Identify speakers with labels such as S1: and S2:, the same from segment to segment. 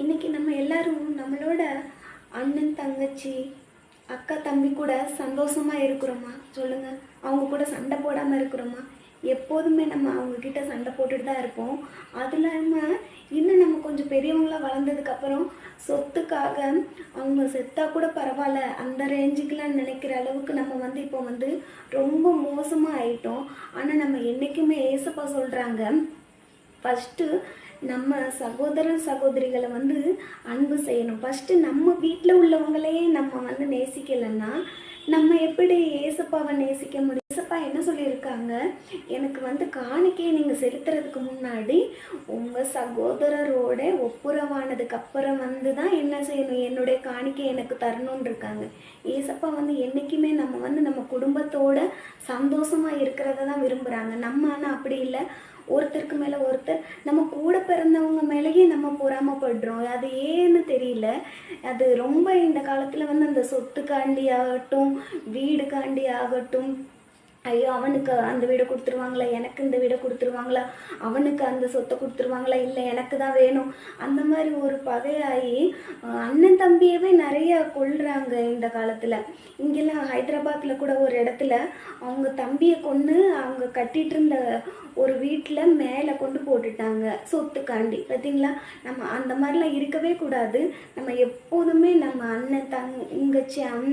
S1: இன்னைக்கு நம்ம எல்லாரும் நம்மளோட அண்ணன் தங்கச்சி அக்கா தம்பி கூட சந்தோஷமா இருக்கிறோமா? சொல்லுங்க. அவங்க கூட சண்டை போடாம இருக்கிறோமா? எப்போதுமே நம்ம அவங்க கிட்ட சண்டை போட்டுட்டு தான் இருப்போம். அது இல்லாமல் இன்னும் நம்ம கொஞ்சம் பெரியவங்களா வளர்ந்ததுக்கு அப்புறம் சொத்துக்காக அவங்க செத்தா கூட பரவாயில்ல அந்த ரேஞ்சுக்கெலாம் நினைக்கிற அளவுக்கு நம்ம வந்து இப்போ வந்து ரொம்ப மோசமாக ஆயிட்டோம். ஆனால் நம்ம என்றைக்குமே ஏசப்பா சொல்கிறாங்க ஃபஸ்ட்டு நம்ம சகோதர சகோதரிகளை வந்து அன்பு செய்யணும். ஃபஸ்ட்டு நம்ம வீட்டில் உள்ளவங்களையே நம்ம வந்து நேசிக்கலைன்னா நம்ம எப்படி ஏசப்பாவை நேசிக்க முடியும்? ஏசப்பா என்ன சொல்லியிருக்காங்க? எனக்கு வந்து காணிக்கையை நீங்கள் செலுத்துறதுக்கு முன்னாடி உங்கள் சகோதரரோட ஒப்புரவானதுக்கு அப்புறம் வந்து தான் என்ன செய்யணும்? என்னுடைய காணிக்கை எனக்கு தரணும்னு இருக்காங்க. ஏசப்பா வந்து என்றைக்குமே நம்ம வந்து நம்ம குடும்பத்தோட சந்தோஷமாக இருக்கிறத தான் விரும்புகிறாங்க நம்ம ஆனால் அப்படி இல்லை. ஒருத்தருக்கு மேலே ஒருத்தர் நம்ம கூட பிறந்தவங்க மேலேயே நம்ம பொறாமப்படுறோம். அது ஏன்னு தெரியல. அது ரொம்ப இந்த காலத்தில் வந்து அந்த சொத்துக்காண்டி ஆகட்டும் வீடுக்காண்டி ஆகட்டும் ஐயோ அவனுக்கு அந்த வீடை கொடுத்துருவாங்களா? எனக்கு இந்த வீடை கொடுத்துருவாங்களா? அவனுக்கு அந்த சொத்தை கொடுத்துருவாங்களா? இல்லை எனக்கு தான் வேணும். அந்த மாதிரி ஒரு பகையாகி அண்ணன் தம்பியவே நிறைய கொள்றாங்க இந்த காலத்தில். இங்கெல்லாம் ஹைதராபாத்தில் கூட ஒரு இடத்துல அவங்க தம்பியை கொண்டு அவங்க கட்டிட்டு இருந்த ஒரு வீட்டில் மேலே கொண்டு போட்டுட்டாங்க சொத்துக்காண்டி. பார்த்தீங்களா நம்ம அந்த மாதிரிலாம் இருக்கவே கூடாது. நம்ம எப்போதுமே நம்ம அண்ணன் தங்கச்சி அண்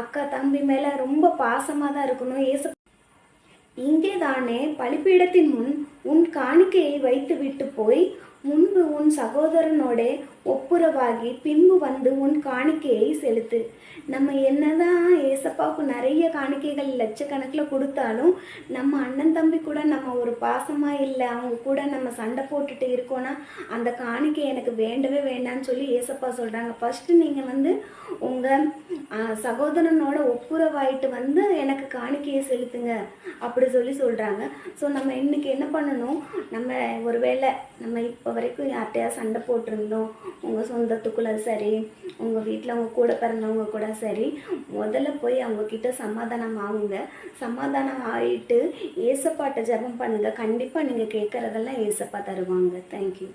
S1: அக்கா தம்பி மேலே ரொம்ப பாசமாக தான் இருக்கணும். ஏச இங்கேதானே பலிப்பீடத்தின் முன் உன் காணிக்கையை வைத்து விட்டு போய் முன்பு உன் சகோதரனோட ஒப்புரவாகி பின்பு வந்து உன் காணிக்கையை செலுத்து. நம்ம என்னதான் ஏசப்பாவுக்கு நிறைய காணிக்கைகள் லட்சக்கணக்கில் கொடுத்தாலும் நம்ம அண்ணன் தம்பி கூட நம்ம ஒரு பாசமாக இல்லை அவங்க கூட நம்ம சண்டை போட்டுட்டு இருக்கோன்னா அந்த காணிக்கை எனக்கு வேண்டவே வேண்டாம்னு சொல்லி ஏசப்பா சொல்கிறாங்க ஃபஸ்ட்டு நீங்கள் வந்து உங்கள் சகோதரனோட ஒப்புரவாயிட்டு வந்து எனக்கு காணிக்கையை செலுத்துங்க அப்படி சொல்லி சொல்கிறாங்க ஸோ நம்ம இன்னைக்கு என்ன பண்ணணும்? நம்ம ஒருவேளை நம்ம இப்போ வரைக்கும் யார்கிட்டயா சண்டை போட்டிருந்தோம் உங்கள் சொந்தத்துக்குள்ள சரி உங்கள் வீட்டில் உங்கள் கூட பிறந்தவங்க கூட சரி முதல்ல போய் அவங்க கிட்ட சமாதானம் ஆகுங்க. சமாதானம் ஆகிட்டு ஏசப்பாட்ட ஜெபம் பண்ணுங்க. கண்டிப்பாக நீங்கள் கேட்குறதெல்லாம் ஏசப்பா தருவாங்க. தேங்க்யூ